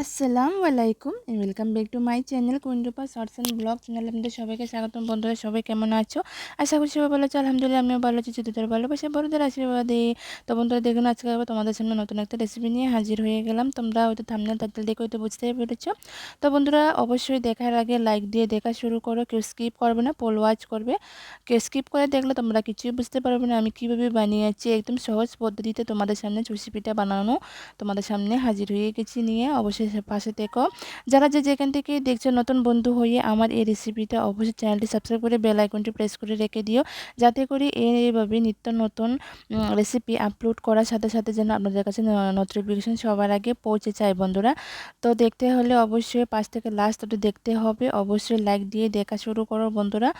আসসালামু আলাইকুম welcome back to my channel কুইন্ডুপা shorts and blog channel আপনাদের সবাইকে স্বাগতম। বন্ধুরা, সবাই কেমন আছো? আশা করি সবাই ভালো আছো। আলহামদুলিল্লাহ, আমিও ভালো আছি। ছোটোদের ভালোবাসে, বড়দের আশীর্বাদে। তো বন্ধুরা, দেখুন, আজকে আবার তোমাদের সামনে নতুন একটা রেসিপি নিয়ে হাজির হয়ে গেলাম। তোমরা হয়তো থামনেল টাইটেল দেখে হয়তো বুঝতেই পেরেছ। তো বন্ধুরা, অবশ্যই দেখার আগে লাইক দিয়ে দেখা শুরু করো। কেউ স্কিপ করবে না পোল ওয়াচ করবে। কেউ স্কিপ করে দেখলে তোমরা কিছুই বুঝতে পারবে না। আমি কীভাবে বানিয়েছি, একদম সহজ পদ্ধতিতে তোমাদের সামনে চুষিপিটা বানানো, তোমাদের সামনে হাজির হয়ে গেছি নিয়ে। অবশ্যই পাশে থেকো। যারা যে যেখান থেকে দেখছ নতুন বন্ধু হয়ে আমার এই রেসিপিটা অবশ্যই চ্যানেলটি সাবস্ক্রাইব করে বেল আইকনটি প্রেস করে রেখে দিও। যাতে করে এইভাবে নিত্য নতুন রেসিপি আপলোড করার সাথে সাথে যেন আপনাদের কাছে নোটিফিকেশন সবার আগে পৌঁছে যায় বন্ধুরা। তো দেখতে হলে অবশ্যই পাঁচ থেকে লাস্ট ওটা দেখতে হবে। অবশ্যই লাইক দিয়ে দেখা শুরু করো বন্ধুরা।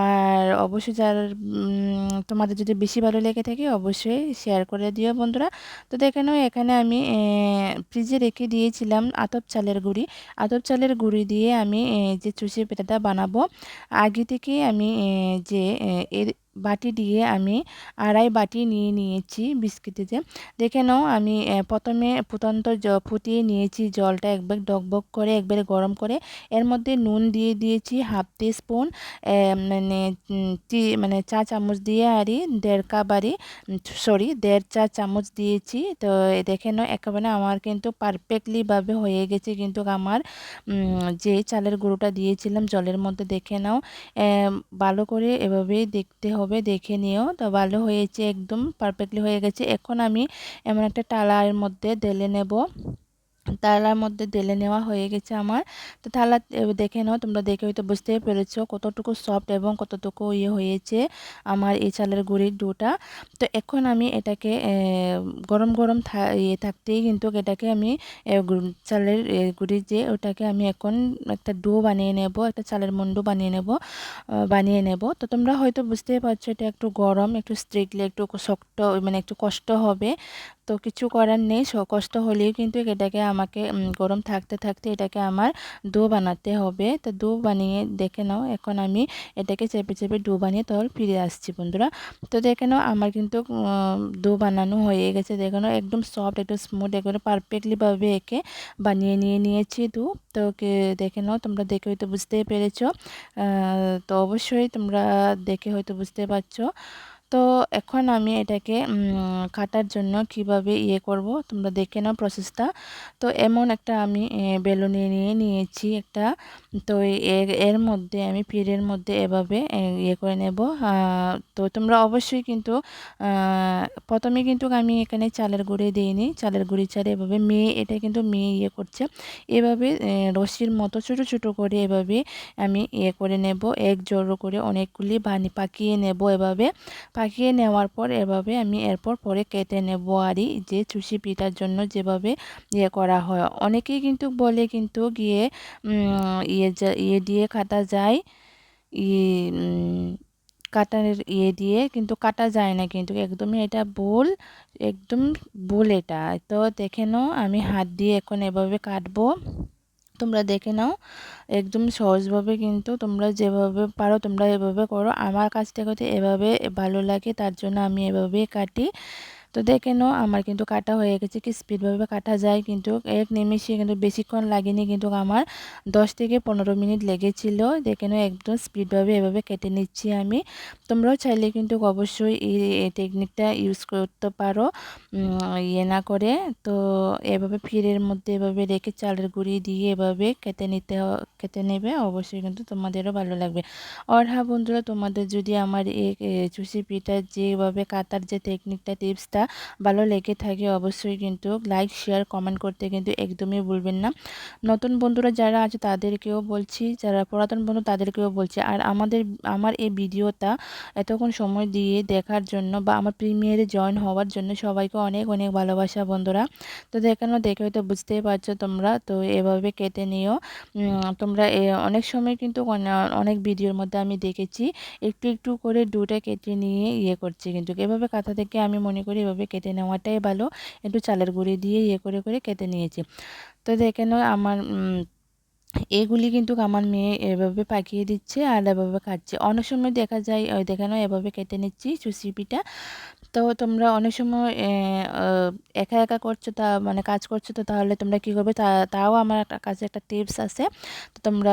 আর অবশ্যই যার তোমাদের যদি বেশি ভালো লেগে থাকে অবশ্যই শেয়ার করে দিও বন্ধুরা। তো দেখে নাও এখানে আমি ফ্রিজে রেখে দিয়েছিলাম আতপ চালের গুঁড়ি। আতপ চালের গুঁড়ি দিয়ে আমি যে চুষি পেটাটা বানাবো, আগে থেকে আমি যে এর বাটি দিয়ে আমি আড়াই বাটি নিয়ে নিয়েছি বিস্কিটে যে দেখে নাও, আমি প্রথমে ফুটন্ত ফুটিয়ে নিয়েছি জলটা একবার ডকবক করে, একবার গরম করে। এর মধ্যে নুন দিয়ে দিয়েছি হাফ টি স্পুন মানে মানে চা চামচ দিয়ে আরই দেড় কাপ আরই সরি, দেড় চা চামচ দিয়েছি। তো দেখে নাও, একেবারে আমার কিন্তু পারফেক্টলিভাবে হয়ে গেছে কিন্তু আমার যে চালের গুঁড়োটা দিয়েছিলাম জলের মধ্যে দেখে নাও। ভালো করে এভাবেই দেখতে হবে হবে, দেখে নিও। তো ভালো হয়েছে, একদম পারফেক্টলি হয়ে গেছে। এখন আমি এমন একটা টালার মধ্যে ঢেলে নেব। থালার মধ্যে ঢেলে নেওয়া হয়ে গেছে আমার। তো থালা দেখে নাও, তোমরা দেখে হয়তো বুঝতেই পেরেছ কতটুকু সফট এবং কতটুকু ইয়ে হয়েছে আমার এই চালের গুঁড়ির ডোটা। তো এখন আমি এটাকে গরম গরম ইয়ে থাকতেই কিন্তু এটাকে আমি চালের গুঁড়ির যে, ওটাকে আমি এখন একটা ডো বানিয়ে নেব, একটা চালের মন্ডু বানিয়ে নেব বানিয়ে নেব। তো তোমরা হয়তো বুঝতেই পারছ এটা একটু গরম, একটু স্ট্রিকলি একটু শক্ত মানে একটু কষ্ট হবে। তো কিছু করার নেই কষ্ট হলেও কিন্তু এটাকে আমাকে গরম থাকতে থাকতে এটাকে আমার দো বানাতে হবে। তো দো বানিয়ে দেখে নাও, এখন আমি এটাকে চেপে চেপে ডো বানিয়ে তখন ফিরে আসছি বন্ধুরা। তো দেখে নাও, আমার কিন্তু দো বানানো হয়ে গেছে। দেখে নাও, একদম সফট, একদম স্মুথ একদম পারফেক্টলিভাবে একে বানিয়ে নিয়ে নিয়েছি দু তো দেখে নাও, তোমরা দেখে হয়তো বুঝতেই পেরেছ। তো অবশ্যই তোমরা দেখে হয়তো বুঝতে পারছ। তো এখন আমি এটাকে কাটার জন্য কীভাবে ইয়ে করব? তোমরা দেখে নাও প্রসেসটা তো এমন একটা আমি বেলুনি নিয়ে নিয়েছি একটা। তো এর মধ্যে আমি পিড়ের মধ্যে এভাবে ইয়ে করে নেব। তো তোমরা অবশ্যই কিন্তু প্রথমে কিন্তু আমি এখানে চালের গুঁড়ি দিইনি। চালের গুঁড়ি চালে এভাবে মেয়ে, এটা কিন্তু মেয়ে ইয়ে করছে। এভাবে রশির মতো ছোট ছোট করে এভাবে আমি ইয়ে করে নেব। এক জড়ো করে অনেকগুলি বানি, পাকিয়ে নেব এভাবে। পাকিয়ে নেওয়ার পর এভাবে আমি এরপর পরে কেটে নেব। আরই যে চুষি পিঠার জন্য যেভাবে ইয়ে করা হয়, অনেকেই কিন্তু বলে কিন্তু গিয়ে ইয়ে ইয়ে দিয়ে কাটা যায় কাটার ইয়ে দিয়ে কিন্তু কাটা যায় না কিন্তু একদমই এটা ভুল একদম ভুল এটা। তো দেখে আমি হাত দিয়ে এখন এভাবে কাটবো। তোমরা দেখে নাও। একদম সহজভাবে কিন্তু তোমরা যেভাবে পারো তোমরা এভাবে করো। আমার কাছ থেকে এভাবে ভালো লাগে, তার জন্য আমি এভাবেই কাটি। তো দেখে নাও, আমার কিন্তু কাটা হয়ে গেছে কি স্পিডভাবে কাটা যায়। কিন্তু এক নিমিষে কিন্তু বেশিক্ষণ লাগেনি, কিন্তু আমার দশ থেকে পনেরো মিনিট লেগেছিল। দেখে নাও, একদম স্পিডভাবে এভাবে কেটে নিচ্ছি আমি। তোমরাও চাইলে কিন্তু অবশ্যই এই টেকনিকটা ইউজ করতে পারো ইয়ে না করে। তো এভাবে ফিরের মধ্যে এভাবে রেখে চালের গুঁড়ি দিয়ে এভাবে কেটে নিতে কেটে নেবে, অবশ্যই কিন্তু তোমাদেরও ভালো লাগবে। আর হ্যাঁ বন্ধুরা, তোমাদের যদি আমার এই চুষি পিঠার যেভাবে কাটার যে টেকনিকটা টিপসটা ভালো লেগে থাকে অবশ্যই কিন্তু লাইক শেয়ার কমেন্ট করতে কিন্তু একদমই ভুলবেন না। নতুন বন্ধুরা যারা আছে তাদেরকেও বলছি, যারা পুরাতন বন্ধু তাদেরকেও বলছি। আর আমাদের, আমার এই ভিডিওটা এতক্ষণ সময় দিয়ে দেখার জন্য বা আমার প্রিমিয়ারে জয়েন হওয়ার জন্য সবাইকে অনেক অনেক ভালোবাসা বন্ধুরা। তো দেখানো দেখে হয়তো বুঝতেই পারছ তোমরা। তো এভাবে কেটে নিও। তোমরা অনেক সময় কিন্তু অনেক ভিডিওর মধ্যে আমি দেখেছি। একটু একটু করে দুটা কেটে নিয়ে ইয়ে করছে কিন্তু। এভাবে কাঁথা থেকে আমি মনে করি এভাবে কেটে নেওয়াটাই ভালো। একটু চালের গুঁড়ি দিয়ে ইয়ে করে করে কেটে নিয়েছি। তো দেখে আমার এগুলি কিন্তু আমার মেয়ে এভাবে পাকিয়ে দিচ্ছে আর এভাবে কাটছে। অনেক সময় দেখা যায়, ওই দেখানো এভাবে কেটে নিচ্ছি চুষি পিঠা। তো তোমরা অনেক সময় একা একা করছ তা মানে কাজ করছ তো, তাহলে তোমরা কী করবে? তা, তাও আমার কাছে একটা টিপস আছে। তো তোমরা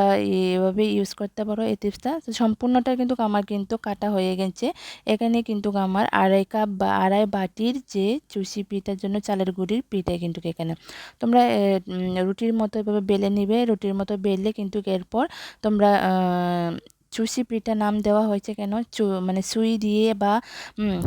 এভাবে ইউজ করতে পারো এই টিপসটা তো সম্পূর্ণটা কিন্তু আমার কিন্তু কাটা হয়ে গেছে। এখানে কিন্তু আমার আড়াই কাপ বা আড়াই বাটির যে চুষি পিঠার জন্য চালের গুঁড়ির পিঠে কিন্তু এখানে। তোমরা রুটির মতো এভাবে বেলে নিবে, রুটির মতো বেললে কিন্তু এরপর তোমরা চুষি পিঠা নাম দেওয়া হয়েছে কেন? চু মানে সুই দিয়ে বা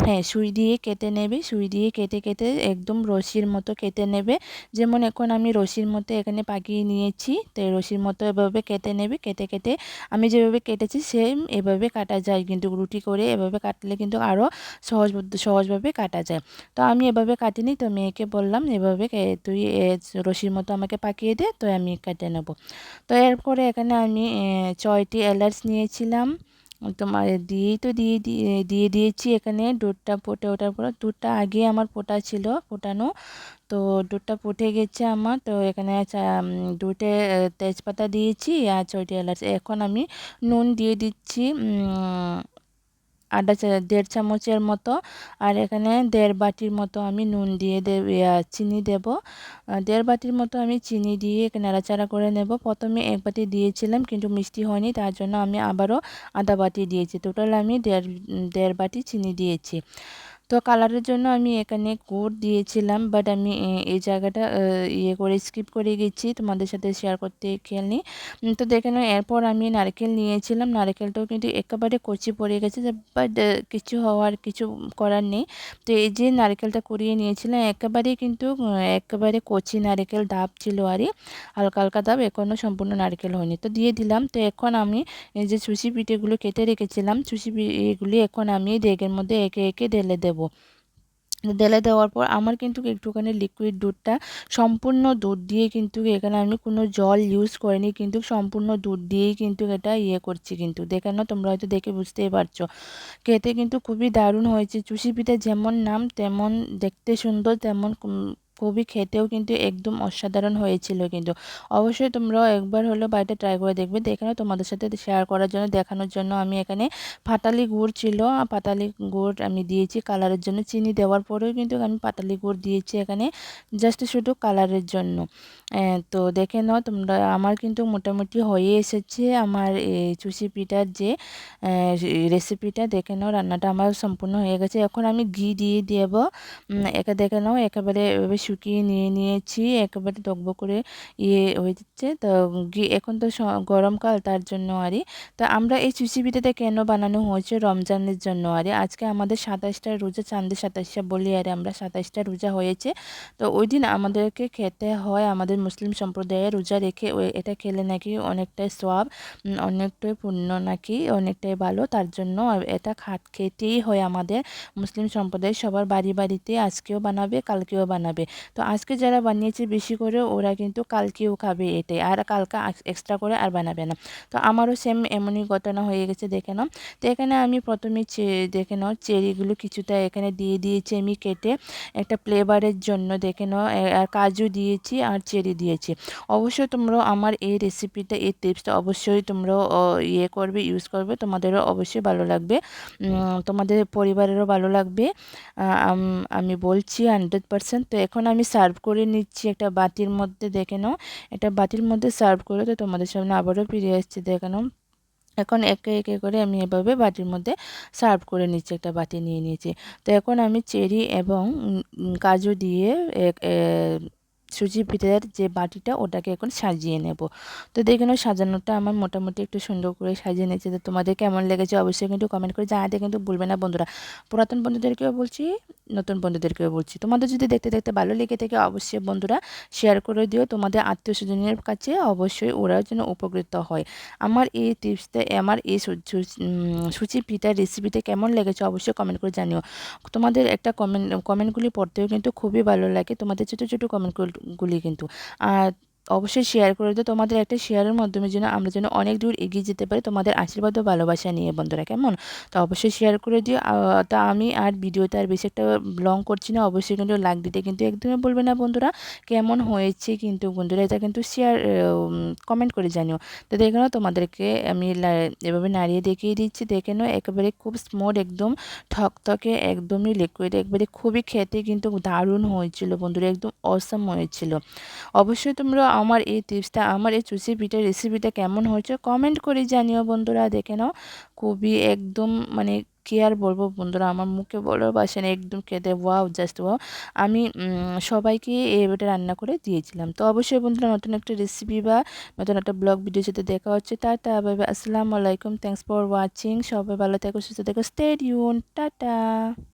হ্যাঁ সুই দিয়ে কেটে নেবে, সুই দিয়ে কেটে কেটে একদম রশির মতো কেটে নেবে। যেমন এখন আমি রশির মতো এখানে পাকিয়ে নিয়েছি, তো রশির মতো এভাবে কেটে নেবে, কেটে কেটে আমি যেভাবে কেটেছি সেম এভাবে কাটা যায় কিন্তু রুটি করে, এভাবে কাটলে কিন্তু আরও সহজ সহজভাবে কাটা যায়। তো আমি এভাবে কাটিনি, তো মেয়েকে বললাম, এভাবে তুই রশির মতো আমাকে পাকিয়ে দে, তো আমি কেটে নেব। তো এরপরে এখানে আমি ছয়টি এলাচ নিয়েছিলাম তোমার দিয়েই তো দিয়ে দিয়ে দিয়ে দিয়েছি এখানে দুধটা ফুটে ওঠার পর। দুধটা আগে আমার ফোটা ছিল ফোটানো। তো দুধটা ফুটে গেছে আমার। তো এখানে দুটে তেজপাতা দিয়েছি আর ছয়টি এলাচ। এখন আমি নুন দিয়ে দিচ্ছি চা, দেড় চামচের মতো। আর এখানে দেড় বাটির মতো আমি নুন দিয়ে দে চিনি দেব। দেড় বাটির মতো আমি চিনি দিয়ে এখানে নাড়াচাড়া করে নেব। প্রথমে এক বাটি দিয়েছিলাম কিন্তু মিষ্টি হয়নি, তার জন্য আমি আবারও আধা বাটি দিয়েছি। টোটাল আমি দেড় দেড় বাটি চিনি দিয়েছি। তো কালারের জন্য আমি এখানে গুড় দিয়েছিলাম বাট আমি এই জায়গাটা ইয়ে করে স্কিপ করে গেছি। তোমাদের সাথে শেয়ার করতে খেয়াল নেই। তো দেখে নাও, এরপর আমি নারকেল নিয়েছিলাম। নারকেলটাও কিন্তু একেবারে কচি পড়ে গেছে বাট কিছু হওয়ার, কিছু করার নেই। তো এই যে নারকেলটা কুড়িয়ে নিয়েছিলাম, একেবারেই কিন্তু একেবারে কচি নারকেল ডাব ছিল আরই হালকা হালকা ডাব এখনও সম্পূর্ণ নারকেল হয়নি। তো দিয়ে দিলাম। তো এখন আমি এই যে চুষি পিঠেগুলো কেটে রেখেছিলাম চুষি পিঠেগুলি এখন আমি ডেগের মধ্যে একে একে ঢেলে দেবো। ঢেলে দেওয়ার পর আমার কিন্তু একটুখানি লিকুইড দুধটা, সম্পূর্ণ দুধ দিয়ে কিন্তু এখানে আমি কোনো জল ইউজ করিনি, কিন্তু সম্পূর্ণ দুধ দিয়েই কিন্তু এটা ইয়ে করছি কিন্তু। দেখে না তোমরা হয়তো দেখে বুঝতেই পারছ। খেতে কিন্তু খুবই দারুণ হয়েছে। চুষি পিঠা যেমন নাম, তেমন দেখতে সুন্দর, তেমন খুবই খেতেও কিন্তু একদম অসাধারণ হয়েছিল কিন্তু। অবশ্যই তোমরাও একবার হলেও বাড়িতে ট্রাই করে দেখবে। দেখে নাও তোমাদের সাথে শেয়ার করার জন্য, দেখানোর জন্য আমি এখানে পাতালি গুড় ছিল। পাতালি গুড় আমি দিয়েছি কালারের জন্য। চিনি দেওয়ার পরেও কিন্তু আমি পাতালি গুড় দিয়েছি এখানে জাস্ট শুধু কালারের জন্য। তো দেখে নাও তোমরা, আমার কিন্তু মোটামুটি হয়ে এসেছে আমার এই চুষি পিঠার যে রেসিপিটা দেখে নাও রান্নাটা আমার সম্পূর্ণ হয়ে গেছে। এখন আমি ঘি দিয়ে দেব। একে দেখে নাও, একেবারে এভাবে শুকিয়ে নিয়ে নিয়েছি একেবারে টকবক করে ইয়ে হয়ে যাচ্ছে। তো এখন তো গরমকাল তার জন্য আরই। তো আমরা এই চুষি পিঠাটা কেন বানানো হয়েছে রমজানের জন্য আরে আজকে আমাদের সাতাশটা রোজা চাঁদের সাতাশটা বলি আরে আমরা সাতাশটা রোজা হয়েছে। তো ওই দিন আমাদেরকে খেতে হয় আমাদের মুসলিম সম্প্রদায়ে রোজা রেখে এটা খেলে নাকি অনেকটাই উম, অনেকটাই পুণ্য নাকি অনেকটাই ভালো। তার জন্য এটা খাট খেতেই হয় আমাদের মুসলিম সম্প্রদায়। সবার বাড়ি বাড়িতে আজকেও বানাবে কালকেও বানাবে। তো আজকে যারা বানিয়েছে বেশি করে, ওরা কিন্তু কালকেও খাবে এটাই। আর কালকে এক্সট্রা করে আর বানাবে না। তো আমারও সেম এমনই ঘটনা হয়ে গেছে, দেখে নাও। তো এখানে আমি প্রথমে দেখে নাও চেরিগুলো কিছুটা এখানে দিয়ে দিয়েছি আমি কেটে। একটা ফ্লেভারের জন্য দেখে নাও আর কাজু দিয়েছি আর চেরি দিয়েছি। অবশ্যই তোমরা আমার এই রেসিপিটা এই টিপসটা অবশ্যই তোমরা ইয়ে করবে ইউজ করবে। তোমাদেরও অবশ্যই ভালো লাগবে। তোমাদের পরিবারেরও ভালো লাগবে। আমি বলছি হান্ড্রেড পারসেন্ট তো এখন আমি সার্ভ করে নিচ্ছি একটা বাতির মধ্যে, দেখে নাও। একটা বাতির মধ্যে সার্ভ করে তো তোমাদের সামনে আবারও ফিরে আসছে, দেখে নাও। এখন একে একে করে আমি এভাবে বাটির মধ্যে সার্ভ করে নিচ্ছি, একটা বাটি নিয়ে নিয়েছি। তো এখন আমি চেরি এবং কাজু দিয়ে সুজি পিঠার যে বাটিটা, ওটাকে এখন সাজিয়ে নেব। তো দেখুন সাজানোটা আমার মোটামুটি একটু সুন্দর করে সাজিয়ে নিয়েছে। তো তোমাদের কেমন লেগেছে অবশ্যই কিন্তু কমেন্ট করে জানাতে কিন্তু ভুলবে না বন্ধুরা। পুরাতন বন্ধুদেরকেও বলছি, নতুন বন্ধুদেরকেও বলছি। তোমাদের যদি দেখতে দেখতে ভালো লেগে থাকে অবশ্যই বন্ধুরা শেয়ার করে দিও। তোমাদের আত্মীয় স্বজনের কাছে অবশ্যই ওরাও যেন উপকৃত হয়। আমার এই টিপসটা আমার এই সুচি পিঠার রেসিপিটা কেমন লেগেছে অবশ্যই কমেন্ট করে জানিও। তোমাদের একটা কমেন্ট কমেন্টগুলি পড়তেও কিন্তু খুবই ভালো লাগে। তোমাদের ছোটো ছোটো কমেন্টগুলি কিন্তু। আর অবশ্যই শেয়ার করে দিও। তোমাদের একটা শেয়ারের মাধ্যমে যেন আমরা যেন অনেক দূর এগিয়ে যেতে পারি তোমাদের আশীর্বাদ ও ভালোবাসা নিয়ে বন্ধুরা, কেমন? তো অবশ্যই শেয়ার করে দিও। তা আমি আর ভিডিওতে আর বেশি একটা লং করছি না, অবশ্যই কিন্তু লাগ দিতে কিন্তু একদমই বলবে না বন্ধুরা। কেমন হয়েছে কিন্তু বন্ধুরা এটা কিন্তু শেয়ার কমেন্ট করে জানিও। তো দেখে নাও তোমাদেরকে আমি এভাবে নাড়িয়ে দেখিয়ে দিচ্ছি। দেখে নাও একেবারে খুব স্মুথ একদম ঠকঠকে, একদমই লিকুইড একবারে খুবই খেতে কিন্তু দারুণ হয়েছিল বন্ধুরা, একদম অসম হয়েছিল। অবশ্যই তোমরা আমার এই টিপসটা, আমার এই চুষি পিঠের রেসিপিটা কেমন হয়েছে কমেন্ট করে জানিও বন্ধুরা, দেখে নাও। খুবই একদম মানে কি আর বলব বন্ধুরা, আমার মুখে বলার বাসে না, একদম খেতে ওয়াও জাস্ট ওয়াও আমি সবাইকে এবারে রান্না করে দিয়েছিলাম। তো অবশ্যই বন্ধুরা নতুন একটা রেসিপি বা নতুন একটা ব্লগ ভিডিও সাথে দেখা হচ্ছে, টাটা বাই আসসালামু আলাইকুম থ্যাংকস ফর ওয়াচিং সবাই ভালো থেকো, সুস্থ থেকো স্টেড ইউন টাটা।